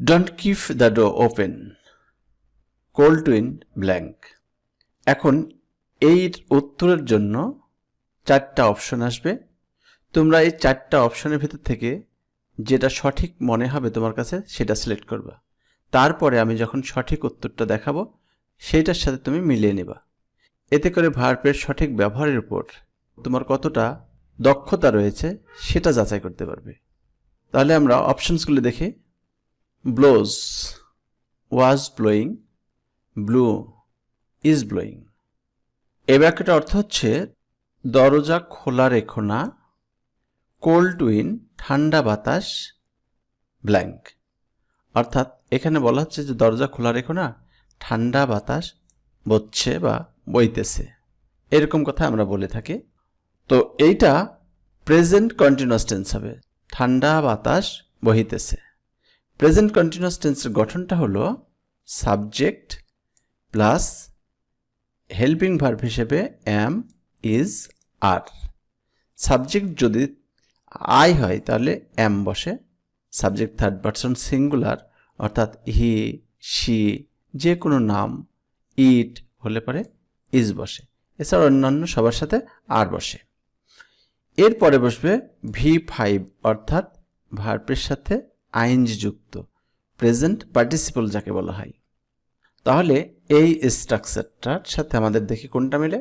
Don't keep the door open cold twin blank এখন এই উত্তরের জন্য চারটা অপশন আসবে। তোমরা এই চারটা অপশনের ভিতর থেকে যেটা সঠিক মনে হবে তোমার কাছে সেটা সিলেক্ট করবা। তারপরে আমি যখন সঠিক উত্তরটা দেখাবো, সেইটার সাথে তুমি মিলিয়ে নেবা। এতে করে ভার্বের সঠিক ব্যবহারের উপর তোমার কতটা দক্ষতা রয়েছে সেটা যাচাই করতে পারবে। তাহলে আমরা অপশনসগুলো দেখি। Blows was blowing blew is blowing এই বাক্যটার অর্থ হচ্ছে, দরজা খোলা রেখো না কোল্ড উইন ঠান্ডা বাতাস ব্ল্যাঙ্ক অর্থাৎ এখানে বলা হচ্ছে যে দরজা খোলা রেখো না, ঠান্ডা বাতাস বচ্ছে বা বইতেছে। এরকম কথা আমরা বলে থাকি। তো এইটা প্রেজেন্ট কন্টিনিউয়াস টেন্স হবে, ঠান্ডা বাতাস বহিতেছে। প্রেজেন্ট কন্টিনিউয়াস টেন্সের গঠনটা হলো সাবজেক্ট প্লাস হেল্পিং ভার্ব হিসেবে অ্যাম ইজ আর সাবজেক্ট যদি আই হয়, তাহলে অ্যাম বসে। সাবজেক্ট থার্ড পারসন সিঙ্গুলার অর্থাৎ হি সি যে কোনো নাম ইট হলে পরে ইজ বসে। এছাড়া অন্যান্য সবার সাথে আর বসে। এরপরে বসবে ভি ফাইভ অর্থাৎ ভার্বের সাথে আইনজি যুক্ত প্রেজেন্ট পার্টিসিপল যাকে বলা হয়। তাহলে এই স্ট্রাকচারটার সাথে আমাদের দেখি কোনটা মিলে?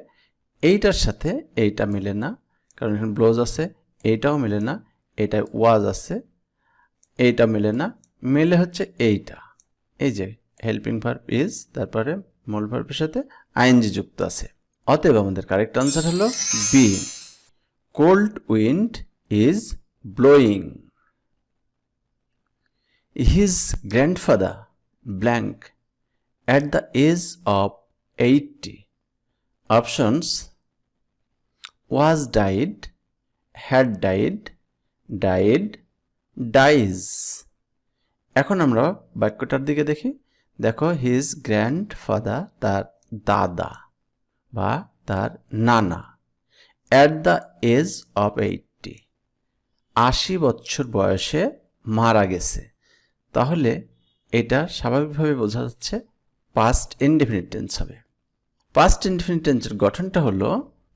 এইটার সাথে এইটা মিলে না, কারণ এখানে ব্লোজ আছে, এইটাও মিলে না এটা ওয়াজ আছে, এইটা মিলে না, মেলে হচ্ছে এইটা। এই যে হেল্পিং ভার্ব ইজ তারপরে মূল ভার্বের সাথে আইনজি যুক্ত আছে। অতএব আমাদের কারেক্ট আনসার হলো B cold wind is blowing his grandfather blank at the age of 80 options was died, had died died, dies. এখন আমরা বাক্যটার দিকে দেখি। দেখো হিজ গ্র্যান্ড ফাদার তার দাদা বা তার নানা at the age of eighty আশি বছর বয়সে মারা গেছে। তাহলে এটা স্বাভাবিকভাবে বোঝা যাচ্ছে পাস্ট ইনডেফিনিট টেন্স হবে। পাস্ট ইনডেফিনিট টেন্সের গঠনটা হলো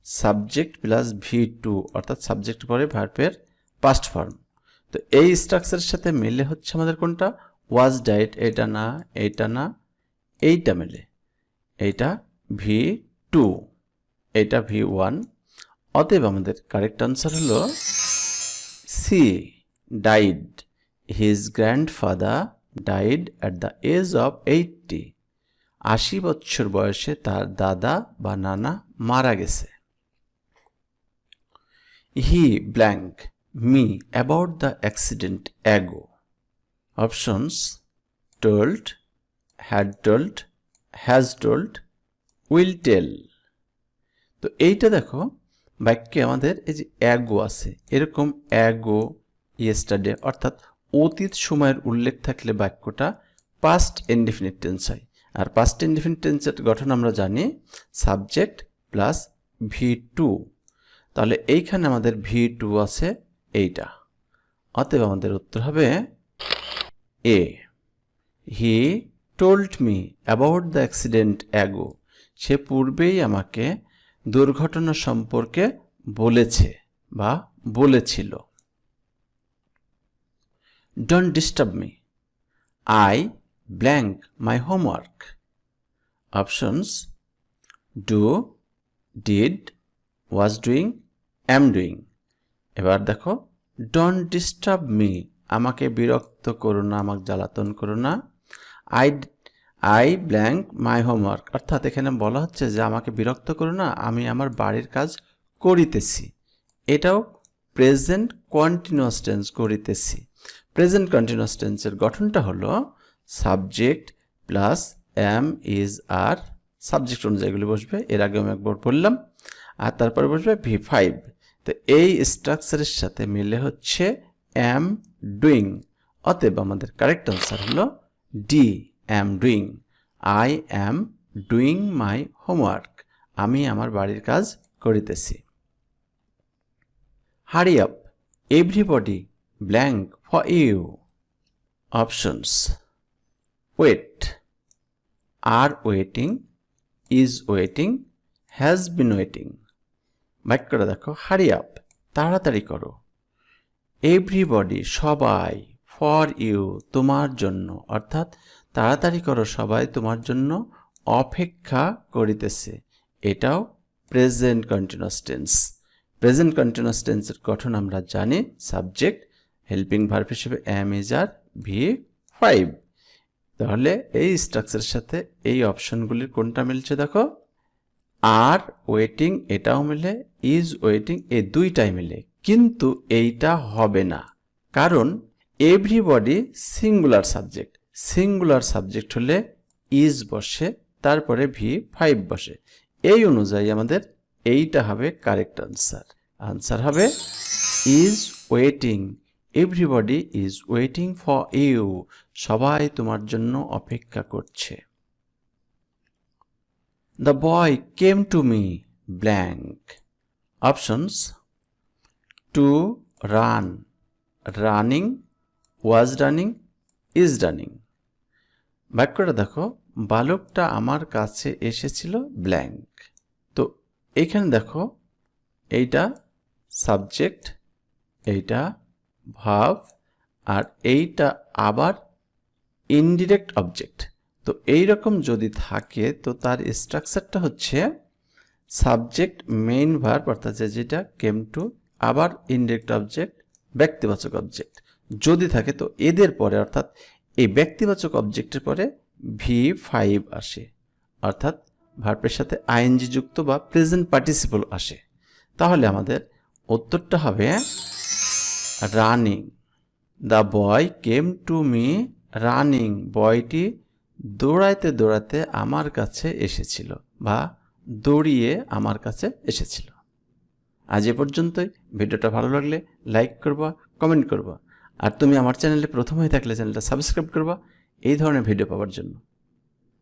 সাবজেক্ট প্লাস ভি টু অর্থাৎ সাবজেক্ট পরে ভার্বের পাস্ট ফর্ম তো এই স্ট্রাকচারের সাথে মিলে হচ্ছে আমাদের কোনটা? ওয়াজ ডাইট এটা না এইটা না, এইটা মেলে। এইটা ভি টু এইটা ভি ওয়ান অতএব আমাদের কারেক্ট আনসার হলো C died his grandfather died at the age of eighty আশি বছর বয়সে তার দাদা বা নানা মারা গেছে। He blank me about the accident ago options told had told has told will tell তো এইটা দেখো, বাক্যে আমাদের এই যে অ্যাগো আছে, এরকম অ্যাগো ইয়েস্টারডে অর্থাৎ অতীত সময়ের উল্লেখ থাকলে বাক্যটা পাস্ট ইনডিফিনিট টেন্স হয়। আর পাস্ট ইনডিফিনিট টেন্সের গঠন আমরা জানি সাবজেক্ট প্লাস ভি টু তাহলে এইখানে আমাদের ভি টু আছে এইটা। অতএব আমাদের উত্তর হবে A he told me about the accident ago সে পূর্বেই আমাকে দুর্ঘটনা সম্পর্কে বলেছে বা বলেছিল। Don't disturb me I blank my homework. Options. Do, did, was doing, am doing. এবার দেখো ডোন্ট ডিস্টার্ব মি আমাকে বিরক্ত করো না আমাকে জ্বালাতন করো না। I I blank my homework অর্থাৎ এখানে বলা হচ্ছে যে আমাকে বিরক্ত করো না আমি আমার বাড়ির কাজ করিতেছি। এটাও প্রেজেন্ট কন্টিনিউয়াস টেন্স করিতেছি। প্রেজেন্ট কন্টিনিউয়াস টেন্সের গঠনটা হলো subject plus am is are subject অনুযায়ীগুলি বসবে। এর আগে আমি একবার বললাম। আর তারপরে বসবে ভি ফাইভ তো এই স্ট্রাকচারের সাথে মিলে হচ্ছে এম ডুইং অতএব আমাদের কারেক্ট আনসার হলো D am doing I am doing my homework আমি আমার বাড়ির কাজ করিতেছি। Hurry up everybody blank for you options wait are waiting is waiting has been waiting বাক্যটা দেখো হারি আপ তাড়াতাড়ি করো। এভরিবডি সবাই ফর ইউ তোমার জন্য। অর্থাৎ তাড়াতাড়ি করো সবাই তোমার জন্য অপেক্ষা করিতেছে। এটাও present continuous tense present continuous টেন্সের গঠন আমরা জানি সাবজেক্ট হেল্পিং ভার্ব হিসেবে am is are V five তাহলে এই স্ট্রাকচারের সাথে এই অপশনগুলির কোনটা মিলছে দেখো? আর ওয়েটিং এটাও মিলে ইজ ওয়েটিং এই দুইটাই মিলে। কিন্তু এইটা হবে না। কারণ everybody singular subject singular subject হলে ইজ বসে, তারপরে ভি ফাইভ বসে। এই অনুযায়ী আমাদের এইটা হবে কারেক্ট আনসার আনসার হবে is waiting everybody is waiting for you সবাই তোমার জন্য অপেক্ষা করছে। The boy came to me blank. Options? To run, running, was running, is running. বাক্যটা দেখো বালকটা আমার কাছে এসেছিল ব্ল্যাঙ্ক তো এখানে দেখো এইটা সাবজেক্ট এইটা ভাব আর এইটা আবার ইনডিরেক্ট অবজেক্ট তো এই রকম যদি থাকে, তো তার স্ট্রাকচারটা হচ্ছে সাবজেক্ট মেইন ভার্ব অর্থাৎ যেটা কেম টু আবার ইনডিরেক্ট অবজেক্ট ব্যক্তিবাচক অবজেক্ট যদি থাকে, তো এদের পরে, অর্থাৎ এই ব্যক্তিবাচক অবজেক্টের পরে ভি ফাইভ আসে। অর্থাৎ ভার্বের সাথে আইএনজি যুক্ত বা প্রেজেন্ট পার্টিসিপল আসে। তাহলে আমাদের উত্তরটা হবে running, the boy came to me, running, বয়টি দৌড়াইতে দৌড়াতে আমার কাছে এসেছিল বা দৌড়িয়ে আমার কাছে এসেছিল। আজ এ পর্যন্তই। ভিডিওটা ভালো লাগলে লাইক করবা, কমেন্ট করবা। আর তুমি আমার চ্যানেলে প্রথম হয়ে থাকলে চ্যানেলটা সাবস্ক্রাইব করবা এই ধরনের ভিডিও পাওয়ার জন্য।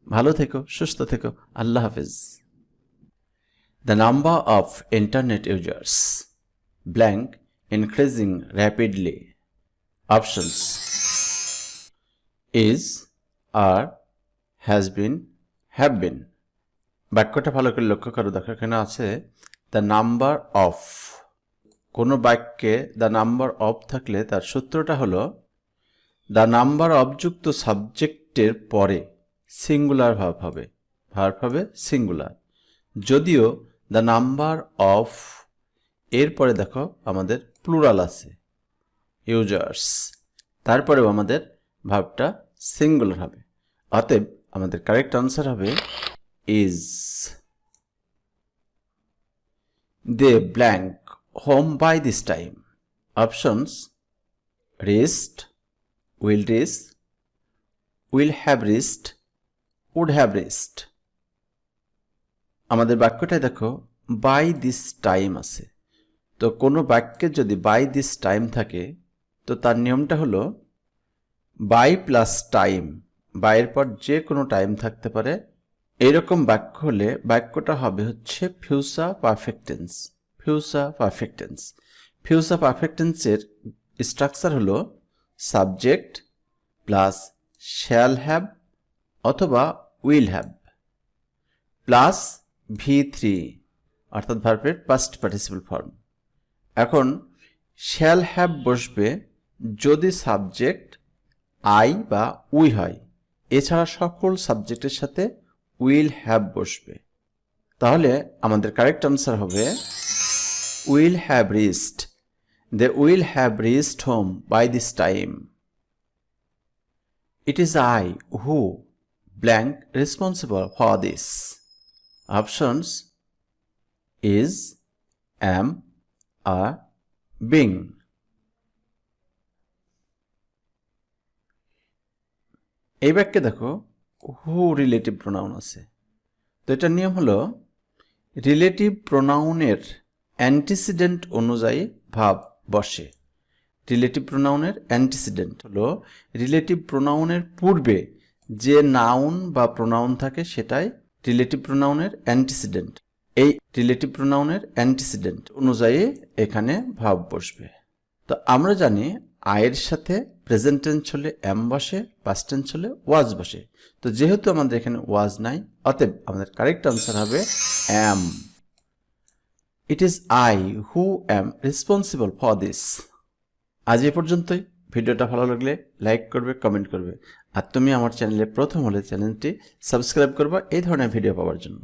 ভালো থেকো, সুস্থ থেকো, আল্লাহ হাফিজ। The number of internet users, blank increasing rapidly options is are has been have been বাক্যটা ভালো করে লক্ষ্য করো, দেখো এখানে আছে দ্য নাম্বার অফ কোনো বাক্যে দ্য নাম্বার অফ থাকলে তার সূত্রটা হলো দ্য নাম্বার অবযুক্ত সাবজেক্টের পরে সিঙ্গুলার ভাব হবে। ভার্ব হবে সিঙ্গুলার যদিও দ্য নাম্বার অফ এরপরে দেখো আমাদের প্লুরাল আছে ইউজার্স তারপরেও আমাদের ভাবটা সিঙ্গুলার হবে। অতএব আমাদের কারেক্ট আনসার হবে is they blank home by this time options rest will rest will have rest would have rest আমাদের বাক্যটায় দেখো বাই দিস টাইম আছে। তো কোনো বাক্যে যদি বাই দিস টাইম থাকে, তো তার নিয়মটা হলো বাই প্লাস টাইম বাইয়ের পর যে কোনো টাইম থাকতে পারে। এরকম বাক্য হলে বাক্যটা হবে হচ্ছে future perfect tense future perfect tense future পারফেক্টেন্সের structure হলো সাবজেক্ট প্লাস শ্যাল হ্যাভ অথবা will have plus V three অর্থাৎ ভার্বের পাস্ট পার্টিসিপাল ফর্ম এখন শ্যাল হ্যাভ বসবে যদি সাবজেক্ট আই বা উই হয়। এছাড়া সকল সাবজেক্টের সাথে উইল হ্যাভ বসবে। তাহলে আমাদের কারেক্ট আনসার হবে will have reached they will have reached home by this time it is I who blank responsible for this options is am are being এই বাক্যে দেখো হু রিলেটিভ প্রোনাউন আছে। তো এটার নিয়ম হলো রিলেটিভ প্রোনাউনের অ্যান্টিসিডেন্ট অনুযায়ী ভাব বসে। রিলেটিভ প্রোনাউনের অ্যান্টিসিডেন্ট হলো রিলেটিভ প্রোনাউনের পূর্বে যে নাউন বা প্রোনাউন থাকে সেটাই রিলেটিভ প্রোনাউনের অ্যান্টিসিডেন্ট এই রিলেটিভ প্রোনাউনের অ্যান্টিসিডেন্ট অনুযায়ী এখানে ভাব বসবে। তো আমরা জানি আয়ের সাথে প্রেজেন্ট টেন্স হলে এম বসে পাস্ট টেন্স ওয়াজ বসে। তো যেহেতু আমাদের এখানে ওয়াজ নাই, অতএব আমাদের কারেক্ট আনসার হবে am it is I who am responsible for this আজ এ পর্যন্তই। ভিডিওটা ভালো লাগলে লাইক করবে কমেন্ট করবে। আর তুমি আমার চ্যানেলে প্রথম হলে চ্যানেলটি সাবস্ক্রাইব করবা এই ধরনের ভিডিও পাওয়ার জন্য।